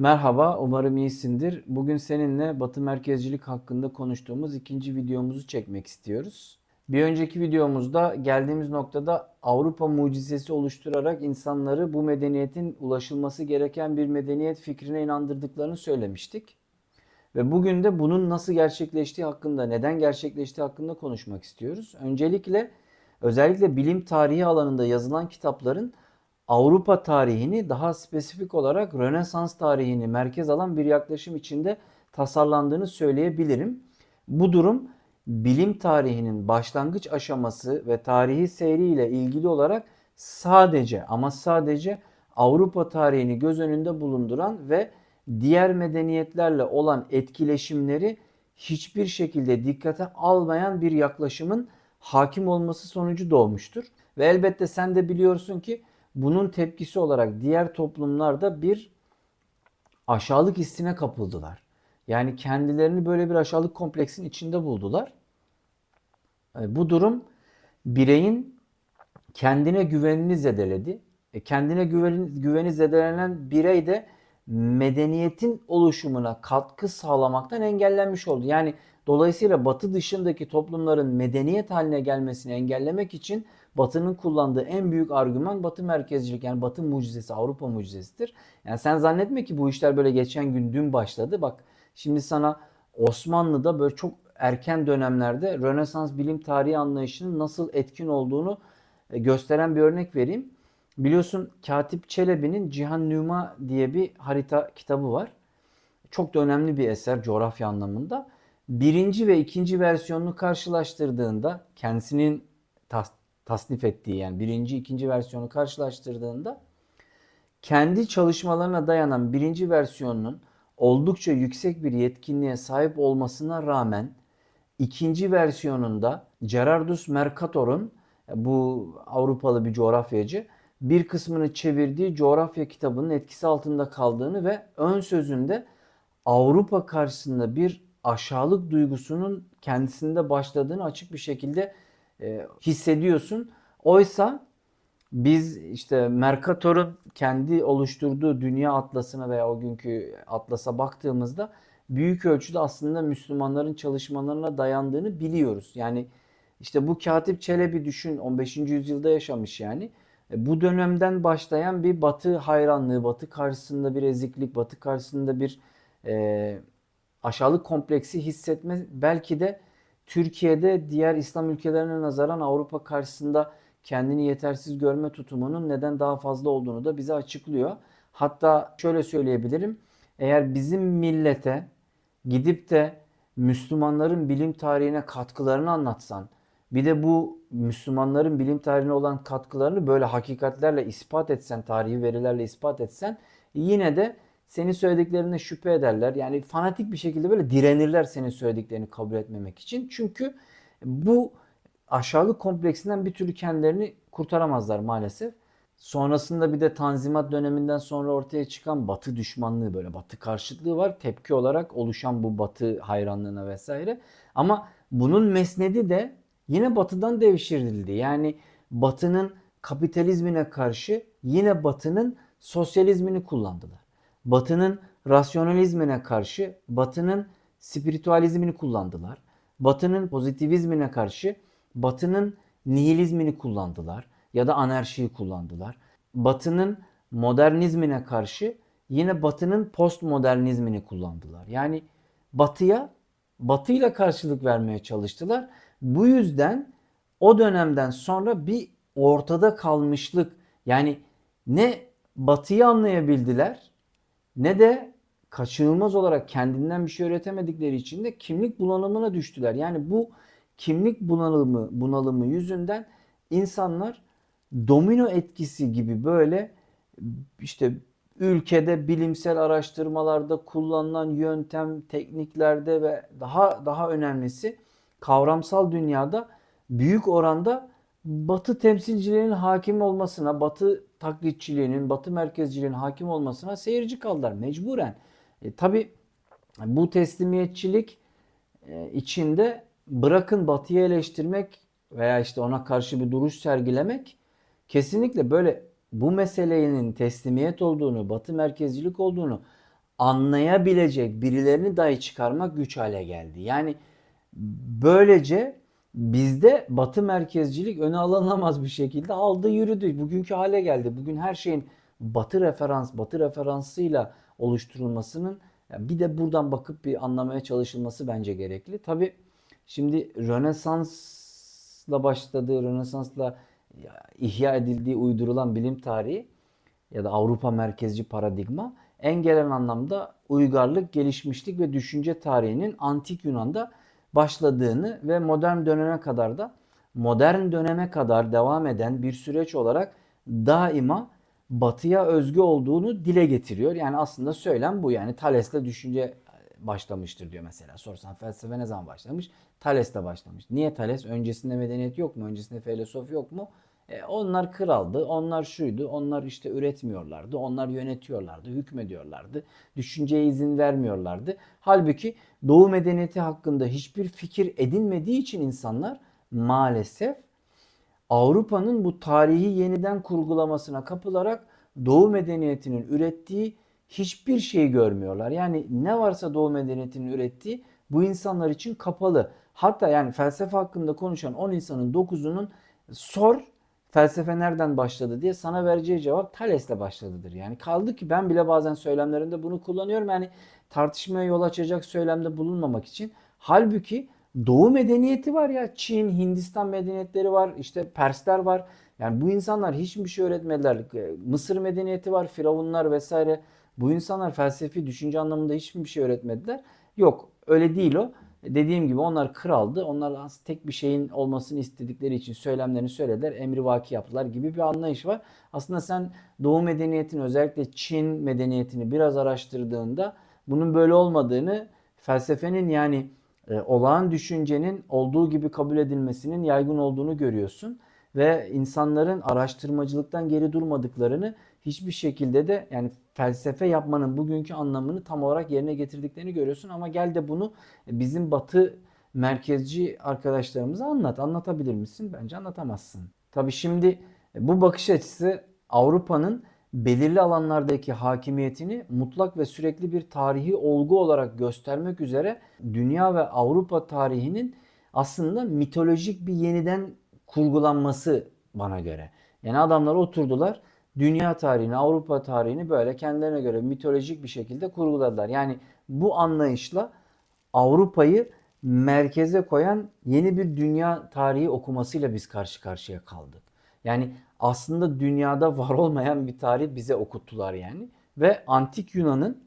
Merhaba, umarım iyisindir. Bugün seninle Batı merkezcilik hakkında konuştuğumuz ikinci videomuzu çekmek istiyoruz. Bir önceki videomuzda geldiğimiz noktada Avrupa mucizesi oluşturarak insanları bu medeniyetin ulaşılması gereken bir medeniyet fikrine inandırdıklarını söylemiştik. Ve bugün de bunun nasıl gerçekleştiği hakkında, neden gerçekleştiği hakkında konuşmak istiyoruz. Öncelikle özellikle bilim tarihi alanında yazılan kitapların Avrupa tarihini daha spesifik olarak Rönesans tarihini merkez alan bir yaklaşım içinde tasarlandığını söyleyebilirim. Bu durum bilim tarihinin başlangıç aşaması ve tarihi seyriyle ilgili olarak sadece ama sadece Avrupa tarihini göz önünde bulunduran ve diğer medeniyetlerle olan etkileşimleri hiçbir şekilde dikkate almayan bir yaklaşımın hakim olması sonucu doğmuştur. Ve elbette sen de biliyorsun ki bunun tepkisi olarak diğer toplumlarda bir aşağılık hissine kapıldılar. Yani kendilerini böyle bir aşağılık kompleksin içinde buldular. E, Bu durum bireyin kendine güvenini zedeledi. E, Kendine güveni, güveni zedelenen birey de medeniyetin oluşumuna katkı sağlamaktan engellenmiş oldu. Yani dolayısıyla batı dışındaki toplumların medeniyet haline gelmesini engellemek için batının kullandığı en büyük argüman batı merkezcilik yani batı mucizesi, Avrupa mucizesidir. Yani sen zannetme ki bu işler böyle geçen gün dün başladı. Bak şimdi sana Osmanlı'da böyle çok erken dönemlerde Rönesans bilim tarihi anlayışının nasıl etkin olduğunu e, gösteren bir örnek vereyim. Biliyorsun Katip Çelebi'nin Cihan Nüma diye bir harita kitabı var. Çok da önemli bir eser coğrafya anlamında. Birinci ve ikinci versiyonunu karşılaştırdığında kendisinin tasnif ettiği yani birinci ikinci versiyonu karşılaştırdığında kendi çalışmalarına dayanan birinci versiyonunun oldukça yüksek bir yetkinliğe sahip olmasına rağmen ikinci versiyonunda Gerardus Mercator'un bu Avrupalı bir coğrafyacı bir kısmını çevirdiği coğrafya kitabının etkisi altında kaldığını ve ön sözünde Avrupa karşısında bir aşağılık duygusunun kendisinde başladığını açık bir şekilde e, hissediyorsun. Oysa biz işte Mercator'un kendi oluşturduğu dünya atlasına veya o günkü atlasa baktığımızda büyük ölçüde aslında Müslümanların çalışmalarına dayandığını biliyoruz. Yani işte bu Katip Çelebi düşün 15. yüzyılda yaşamış yani. E, Bu dönemden başlayan bir batı hayranlığı, batı karşısında bir eziklik, batı karşısında bir e, aşağılık kompleksi hissetme belki de Türkiye'de diğer İslam ülkelerine nazaran Avrupa karşısında kendini yetersiz görme tutumunun neden daha fazla olduğunu da bize açıklıyor. Hatta şöyle söyleyebilirim. Eğer bizim millete gidip de Müslümanların bilim tarihine katkılarını anlatsan, bir de bu Müslümanların bilim tarihine olan katkılarını böyle hakikatlerle ispat etsen, tarihi verilerle ispat etsen yine de senin söylediklerine şüphe ederler. Yani fanatik bir şekilde böyle direnirler senin söylediklerini kabul etmemek için. Çünkü bu aşağılık kompleksinden bir türlü kendilerini kurtaramazlar maalesef. Sonrasında bir de Tanzimat döneminden sonra ortaya çıkan Batı düşmanlığı böyle Batı karşıtlığı var. Tepki olarak oluşan bu Batı hayranlığına vesaire. Ama bunun mesnedi de yine Batı'dan devşirildi. Yani Batı'nın kapitalizmine karşı yine Batı'nın sosyalizmini kullandılar. Batı'nın rasyonalizmine karşı Batı'nın spiritüalizmini kullandılar. Batı'nın pozitivizmine karşı Batı'nın nihilizmini kullandılar ya da anarşiyi kullandılar. Batı'nın modernizmine karşı yine Batı'nın postmodernizmini kullandılar. Yani Batı'ya Batı'yla karşılık vermeye çalıştılar. Bu yüzden o dönemden sonra bir ortada kalmışlık yani ne Batı'yı anlayabildiler ne de kaçınılmaz olarak kendinden bir şey öğretemedikleri için de kimlik bunalımına düştüler. Yani bu kimlik bunalımı bunalımı yüzünden insanlar domino etkisi gibi böyle işte ülkede bilimsel araştırmalarda kullanılan yöntem, tekniklerde ve daha daha önemlisi kavramsal dünyada büyük oranda Batı temsilcilerinin hakim olmasına, Batı taklitçiliğinin, Batı merkezciliğinin hakim olmasına seyirci kaldılar mecburen. E, Tabi bu teslimiyetçilik e, içinde bırakın Batı'yı eleştirmek veya işte ona karşı bir duruş sergilemek kesinlikle böyle bu meselenin teslimiyet olduğunu, Batı merkezcilik olduğunu anlayabilecek birilerini dahi çıkarmak güç hale geldi. Yani böylece bizde batı merkezcilik öne alınamaz bir şekilde aldı yürüdü. Bugünkü hale geldi. Bugün her şeyin batı referans, batı referansıyla oluşturulmasının bir de buradan bakıp bir anlamaya çalışılması bence gerekli. Tabi şimdi Rönesans'la başladığı, Rönesans'la ihya edildiği uydurulan bilim tarihi ya da Avrupa merkezci paradigma en gelen anlamda uygarlık, gelişmişlik ve düşünce tarihinin antik Yunan'da başladığını ve modern döneme kadar da modern döneme kadar devam eden bir süreç olarak daima batıya özgü olduğunu dile getiriyor. Yani aslında söylem bu. Yani Thales'le düşünce başlamıştır diyor mesela. Sorsan felsefe ne zaman başlamış? Thales'le başlamış. Niye Thales? Öncesinde medeniyet yok mu? Öncesinde filozof yok mu? E, onlar kraldı, onlar şuydu, onlar işte üretmiyorlardı, onlar yönetiyorlardı, hükmediyorlardı, düşünceye izin vermiyorlardı. Halbuki Doğu medeniyeti hakkında hiçbir fikir edinmediği için insanlar maalesef Avrupa'nın bu tarihi yeniden kurgulamasına kapılarak Doğu medeniyetinin ürettiği hiçbir şeyi görmüyorlar. Yani ne varsa Doğu medeniyetinin ürettiği bu insanlar için kapalı. Hatta yani felsefe hakkında konuşan 10 insanın 9'unun sor felsefe nereden başladı diye sana vereceği cevap Thales'le başladıdır. Yani kaldı ki ben bile bazen söylemlerimde bunu kullanıyorum. Yani tartışmaya yol açacak söylemde bulunmamak için. Halbuki Doğu medeniyeti var ya. Çin, Hindistan medeniyetleri var. işte Persler var. Yani bu insanlar hiçbir şey öğretmediler. Mısır medeniyeti var, Firavunlar vesaire. Bu insanlar felsefi düşünce anlamında hiçbir şey öğretmediler. Yok öyle değil o. Dediğim gibi onlar kraldı. Onlar tek bir şeyin olmasını istedikleri için söylemlerini söylediler. Emri vaki yaptılar gibi bir anlayış var. Aslında sen Doğu medeniyetini özellikle Çin medeniyetini biraz araştırdığında bunun böyle olmadığını felsefenin yani e, olağan düşüncenin olduğu gibi kabul edilmesinin yaygın olduğunu görüyorsun ve insanların araştırmacılıktan geri durmadıklarını hiçbir şekilde de yani felsefe yapmanın bugünkü anlamını tam olarak yerine getirdiklerini görüyorsun ama gel de bunu bizim batı merkezci arkadaşlarımıza anlat. Anlatabilir misin? Bence anlatamazsın. Tabii şimdi bu bakış açısı Avrupa'nın belirli alanlardaki hakimiyetini mutlak ve sürekli bir tarihi olgu olarak göstermek üzere dünya ve Avrupa tarihinin aslında mitolojik bir yeniden kurgulanması bana göre. Yani adamlar oturdular dünya tarihini, Avrupa tarihini böyle kendilerine göre mitolojik bir şekilde kurguladılar. Yani bu anlayışla Avrupa'yı merkeze koyan yeni bir dünya tarihi okumasıyla biz karşı karşıya kaldık. Yani aslında dünyada var olmayan bir tarih bize okuttular yani. Ve antik Yunan'ın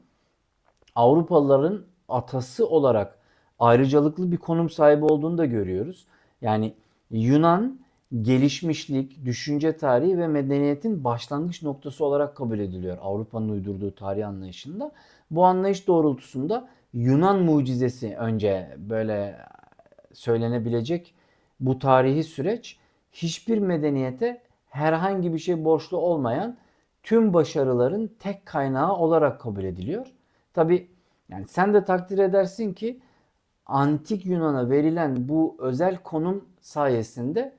Avrupalıların atası olarak ayrıcalıklı bir konum sahibi olduğunu da görüyoruz. Yani Yunan gelişmişlik, düşünce tarihi ve medeniyetin başlangıç noktası olarak kabul ediliyor Avrupa'nın uydurduğu tarih anlayışında. Bu anlayış doğrultusunda Yunan mucizesi önce böyle söylenebilecek bu tarihi süreç hiçbir medeniyete herhangi bir şey borçlu olmayan tüm başarıların tek kaynağı olarak kabul ediliyor. Tabi yani sen de takdir edersin ki antik Yunan'a verilen bu özel konum sayesinde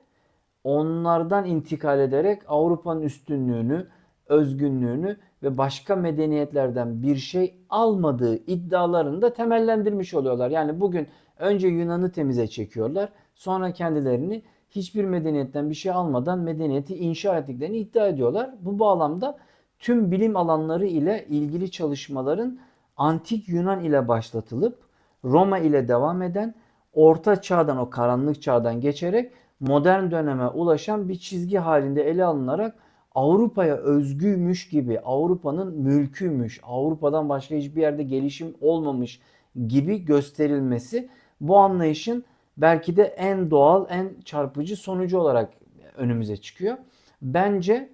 onlardan intikal ederek Avrupa'nın üstünlüğünü, özgünlüğünü ve başka medeniyetlerden bir şey almadığı iddialarını da temellendirmiş oluyorlar. Yani bugün önce Yunan'ı temize çekiyorlar. Sonra kendilerini hiçbir medeniyetten bir şey almadan medeniyeti inşa ettiklerini iddia ediyorlar. Bu bağlamda tüm bilim alanları ile ilgili çalışmaların antik Yunan ile başlatılıp Roma ile devam eden orta çağdan o karanlık çağdan geçerek modern döneme ulaşan bir çizgi halinde ele alınarak Avrupa'ya özgüymüş gibi, Avrupa'nın mülküymüş, Avrupa'dan başka hiçbir yerde gelişim olmamış gibi gösterilmesi bu anlayışın belki de en doğal, en çarpıcı sonucu olarak önümüze çıkıyor. Bence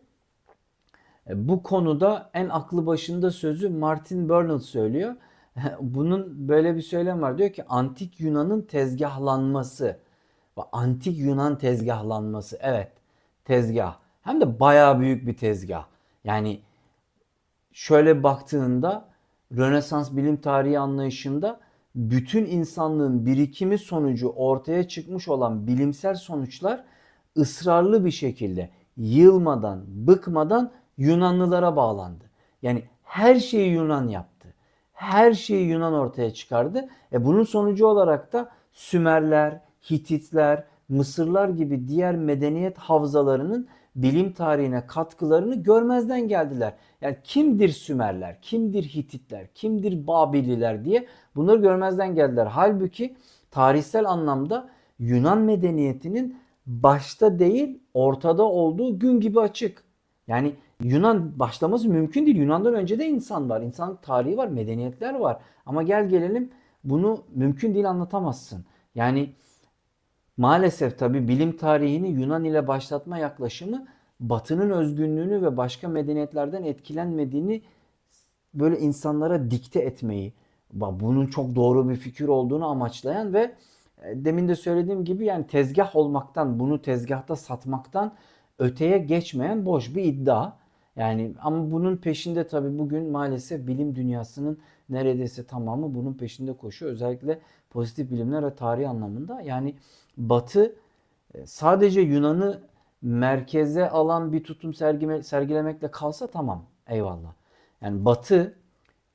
e, bu konuda en aklı başında sözü Martin Bernal söylüyor. Bunun böyle bir söylem var. Diyor ki antik Yunan'ın tezgahlanması. Antik Yunan tezgahlanması. Evet tezgah. Hem de bayağı büyük bir tezgah. Yani şöyle baktığında Rönesans bilim tarihi anlayışında bütün insanlığın birikimi sonucu ortaya çıkmış olan bilimsel sonuçlar ısrarlı bir şekilde yılmadan, bıkmadan Yunanlılara bağlandı. Yani her şeyi Yunan yaptı. her şeyi Yunan ortaya çıkardı. E bunun sonucu olarak da Sümerler, Hititler, Mısırlar gibi diğer medeniyet havzalarının bilim tarihine katkılarını görmezden geldiler. Yani kimdir Sümerler, kimdir Hititler, kimdir Babililer diye bunları görmezden geldiler. Halbuki tarihsel anlamda Yunan medeniyetinin başta değil ortada olduğu gün gibi açık. Yani Yunan başlaması mümkün değil. Yunan'dan önce de insan var. İnsan tarihi var, medeniyetler var. Ama gel gelelim bunu mümkün değil anlatamazsın. Yani maalesef tabi bilim tarihini Yunan ile başlatma yaklaşımı Batı'nın özgünlüğünü ve başka medeniyetlerden etkilenmediğini böyle insanlara dikte etmeyi, bunun çok doğru bir fikir olduğunu amaçlayan ve e, demin de söylediğim gibi yani tezgah olmaktan, bunu tezgahta satmaktan öteye geçmeyen boş bir iddia. Yani ama bunun peşinde tabii bugün maalesef bilim dünyasının neredeyse tamamı bunun peşinde koşuyor. Özellikle pozitif bilimler ve tarih anlamında. Yani Batı e, sadece Yunan'ı merkeze alan bir tutum sergime, sergilemekle kalsa tamam eyvallah. Yani Batı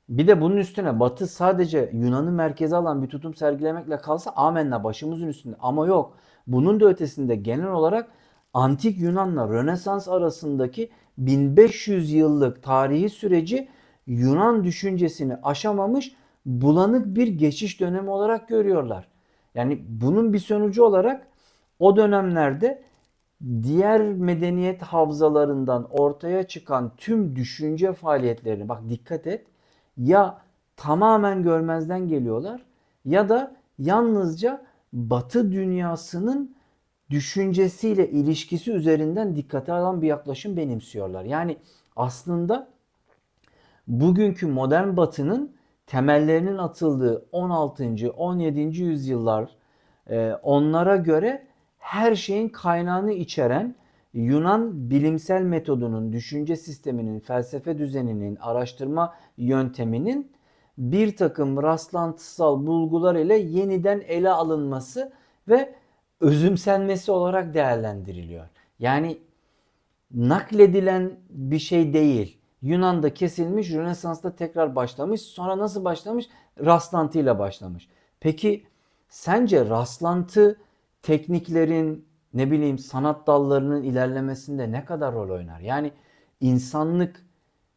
bir de bunun üstüne Batı sadece Yunan'ı merkeze alan bir tutum sergilemekle kalsa amenna başımızın üstünde. Ama yok. Bunun da ötesinde genel olarak Antik Yunan'la Rönesans arasındaki 1500 yıllık tarihi süreci Yunan düşüncesini aşamamış bulanık bir geçiş dönemi olarak görüyorlar. Yani bunun bir sonucu olarak o dönemlerde diğer medeniyet havzalarından ortaya çıkan tüm düşünce faaliyetlerini bak dikkat et ya tamamen görmezden geliyorlar ya da yalnızca Batı dünyasının düşüncesiyle ilişkisi üzerinden dikkate alan bir yaklaşım benimsiyorlar. Yani aslında bugünkü modern batının temellerinin atıldığı 16. 17. yüzyıllar e, onlara göre her şeyin kaynağını içeren Yunan bilimsel metodunun, düşünce sisteminin, felsefe düzeninin, araştırma yönteminin bir takım rastlantısal bulgular ile yeniden ele alınması ve özümsenmesi olarak değerlendiriliyor. Yani nakledilen bir şey değil. Yunan'da kesilmiş, Rönesans'ta tekrar başlamış. Sonra nasıl başlamış? Rastlantıyla başlamış. Peki sence rastlantı tekniklerin ne bileyim sanat dallarının ilerlemesinde ne kadar rol oynar? Yani insanlık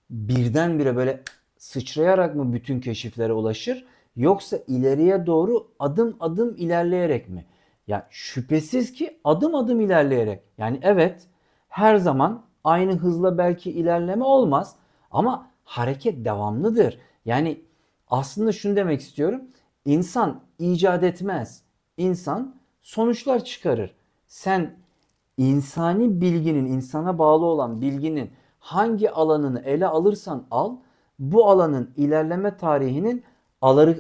birdenbire böyle sıçrayarak mı bütün keşiflere ulaşır yoksa ileriye doğru adım adım ilerleyerek mi? Ya şüphesiz ki adım adım ilerleyerek. Yani evet her zaman aynı hızla belki ilerleme olmaz ama hareket devamlıdır. Yani aslında şunu demek istiyorum. İnsan icat etmez. İnsan sonuçlar çıkarır. Sen insani bilginin, insana bağlı olan bilginin hangi alanını ele alırsan al, bu alanın ilerleme tarihinin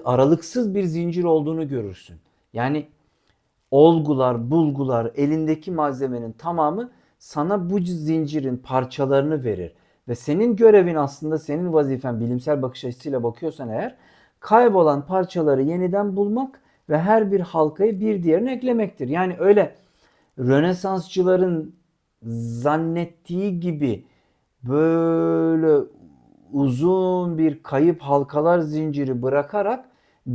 aralıksız bir zincir olduğunu görürsün. Yani olgular, bulgular, elindeki malzemenin tamamı sana bu zincirin parçalarını verir. Ve senin görevin aslında senin vazifen bilimsel bakış açısıyla bakıyorsan eğer kaybolan parçaları yeniden bulmak ve her bir halkayı bir diğerine eklemektir. Yani öyle Rönesansçıların zannettiği gibi böyle uzun bir kayıp halkalar zinciri bırakarak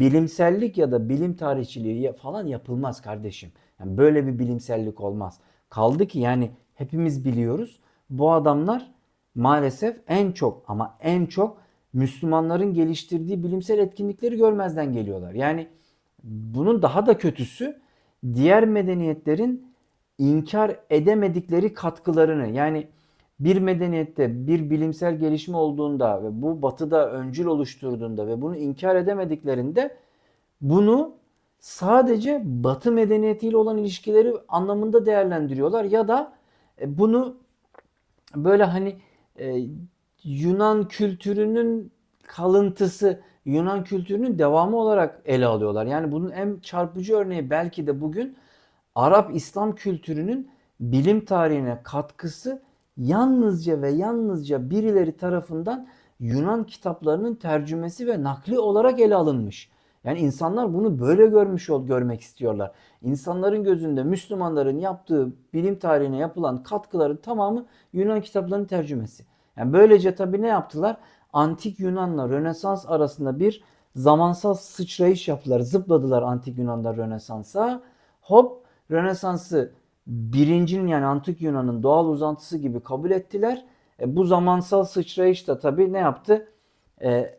bilimsellik ya da bilim tarihçiliği falan yapılmaz kardeşim. Yani böyle bir bilimsellik olmaz. Kaldı ki yani hepimiz biliyoruz bu adamlar maalesef en çok ama en çok Müslümanların geliştirdiği bilimsel etkinlikleri görmezden geliyorlar. Yani bunun daha da kötüsü diğer medeniyetlerin inkar edemedikleri katkılarını yani bir medeniyette bir bilimsel gelişme olduğunda ve bu batıda öncül oluşturduğunda ve bunu inkar edemediklerinde bunu sadece batı medeniyetiyle olan ilişkileri anlamında değerlendiriyorlar ya da e, bunu böyle hani e, Yunan kültürünün kalıntısı, Yunan kültürünün devamı olarak ele alıyorlar. Yani bunun en çarpıcı örneği belki de bugün Arap İslam kültürünün bilim tarihine katkısı yalnızca ve yalnızca birileri tarafından Yunan kitaplarının tercümesi ve nakli olarak ele alınmış. Yani insanlar bunu böyle görmüş ol görmek istiyorlar. İnsanların gözünde Müslümanların yaptığı bilim tarihine yapılan katkıların tamamı Yunan kitaplarının tercümesi. Yani böylece tabii ne yaptılar? Antik Yunan'la Rönesans arasında bir zamansal sıçrayış yaptılar. Zıpladılar Antik Yunan'da Rönesans'a. Hop Rönesans'ı birincinin yani Antik Yunan'ın doğal uzantısı gibi kabul ettiler. E, bu zamansal sıçrayış da tabii ne yaptı? E,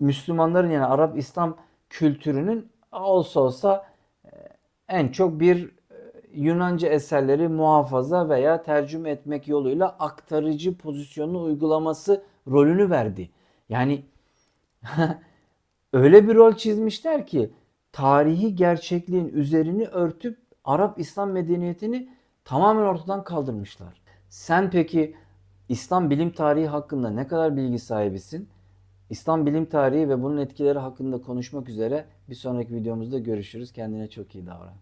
Müslümanların yani Arap İslam kültürünün olsa olsa e, en çok bir e, Yunanca eserleri muhafaza veya tercüme etmek yoluyla aktarıcı pozisyonunu uygulaması rolünü verdi. Yani öyle bir rol çizmişler ki tarihi gerçekliğin üzerini örtüp Arap İslam medeniyetini tamamen ortadan kaldırmışlar. Sen peki İslam bilim tarihi hakkında ne kadar bilgi sahibisin? İslam bilim tarihi ve bunun etkileri hakkında konuşmak üzere bir sonraki videomuzda görüşürüz. Kendine çok iyi davran.